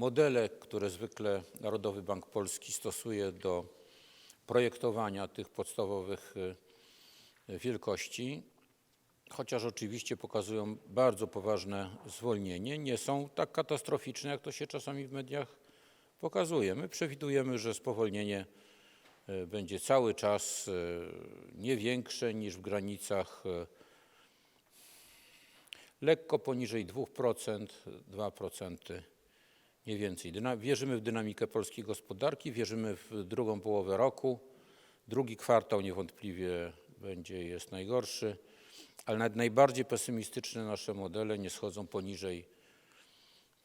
modele, które zwykle Narodowy Bank Polski stosuje do projektowania tych podstawowych y, wielkości, chociaż oczywiście pokazują bardzo poważne zwolnienie, nie są tak katastroficzne, jak to się czasami w mediach pokazuje. My przewidujemy, że spowolnienie y, będzie cały czas y, nie większe niż w granicach lekko poniżej 2%, 2% nie więcej. Wierzymy w dynamikę polskiej gospodarki, wierzymy w drugą połowę roku. Drugi kwartał niewątpliwie będzie jest najgorszy, ale nawet najbardziej pesymistyczne nasze modele nie schodzą poniżej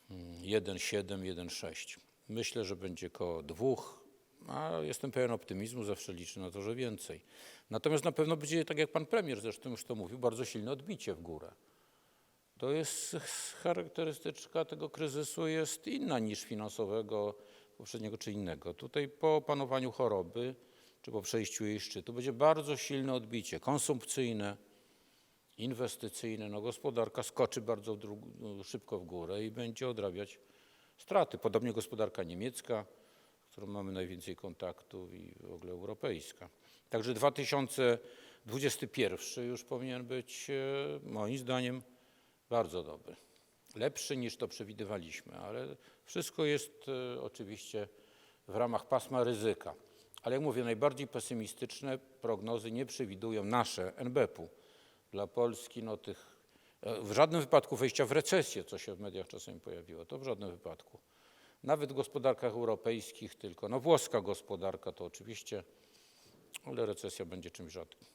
mm, 1,7, 1,6. Myślę, że będzie koło dwóch, a jestem pełen optymizmu, zawsze liczę na to, że więcej. Natomiast na pewno będzie, tak jak pan premier zresztą już to mówił, bardzo silne odbicie w górę. To jest charakterystyczka tego kryzysu jest inna niż finansowego poprzedniego czy innego. Tutaj po opanowaniu choroby czy po przejściu jej szczytu będzie bardzo silne odbicie konsumpcyjne, inwestycyjne. No gospodarka skoczy bardzo no, szybko w górę i będzie odrabiać straty. Podobnie gospodarka niemiecka, z którą mamy najwięcej kontaktów i w ogóle europejska. Także 2021 już powinien być e, moim zdaniem bardzo dobry. Lepszy niż to przewidywaliśmy, ale wszystko jest e, oczywiście w ramach pasma ryzyka. Ale jak mówię, najbardziej pesymistyczne prognozy nie przewidują nasze NBP-u dla Polski, no tych e, w żadnym wypadku wejścia w recesję, co się w mediach czasami pojawiło, to w żadnym wypadku. Nawet w gospodarkach europejskich tylko, no włoska gospodarka to oczywiście, ale recesja będzie czymś rzadkim.